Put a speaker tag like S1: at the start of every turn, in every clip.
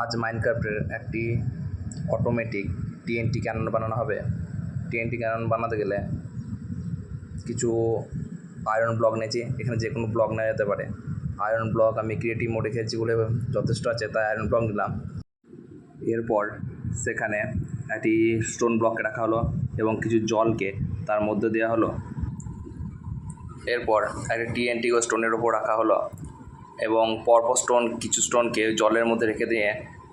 S1: আজ মাইনক্রাফ্টের একটি automatic TNT Canon বানানো হবে। টিএনটি ক্যানন বানাতে গেলে কিছু আয়রন ব্লক নিয়েছি। এখানে যে কোনো ব্লক নেওয়া যেতে পারে। আয়রন ব্লক আমি ক্রিয়েটিভ মোডে খেলছি বলে যথেষ্ট আছে, তাই আয়রন ব্লক নিলাম। এরপর সেখানে একটি স্টোন ব্লককে রাখা হলো এবং কিছু জলকে তার মধ্যে দেওয়া হলো। এরপর একটা টিএনটি ও স্টোনের ওপর রাখা হলো। এবং পরপর স্টোন কিছু স্টোনকে জলের মধ্যে রেখে দিয়ে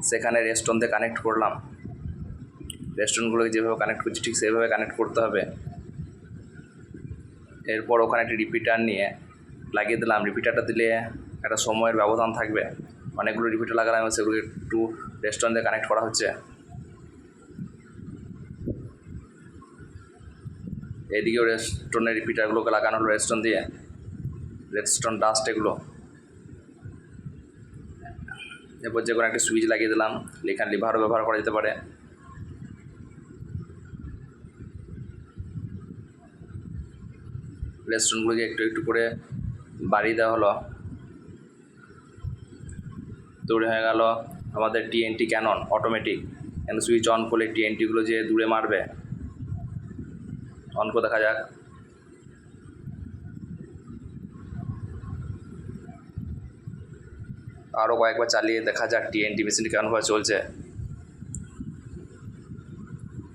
S1: সেখানে রেস্টোন দিয়ে কানেক্ট করলাম। রেস্টোনগুলোকে যেভাবে কানেক্ট করছি ঠিক সেভাবে কানেক্ট করতে হবে। এরপর ওখানে একটি রিপিটার নিয়ে লাগিয়ে দিলাম। রিপিটারটা দিলে একটা সময়ের ব্যবধান থাকবে। অনেকগুলো রিপিটার লাগালাম এবং সেগুলো একটু রেস্টোন দিয়ে কানেক্ট করা হচ্ছে। এদিকেও রেস্টোনের রিপিটারগুলোকে লাগানো হলো রেস্টোন দিয়ে। রেডস্টোন ডাস্ট এগুলো। এরপর যে কোনো একটা সুইচ লাগিয়ে দিলাম, এখানে লিভারও ব্যবহার করা যেতে পারে। রেস্টুরেন্টগুলোকে একটু একটু করে বাড়িয়ে দেওয়া হলো। তৈরি হয়ে গেল আমাদের টিএনটি ক্যানন অটোমেটিক এখানে সুইচ অন করলে টিএনটিগুলো যে দূরে মারবে। অন করে দেখা যাক। আরও কয়েকবার চালিয়ে দেখা যাক টিএনটি মেশিনটি কেমনভাবে চলছে।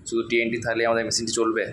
S1: শুধু টিএনটি থাকলে আমাদের মেশিনটি চলবে।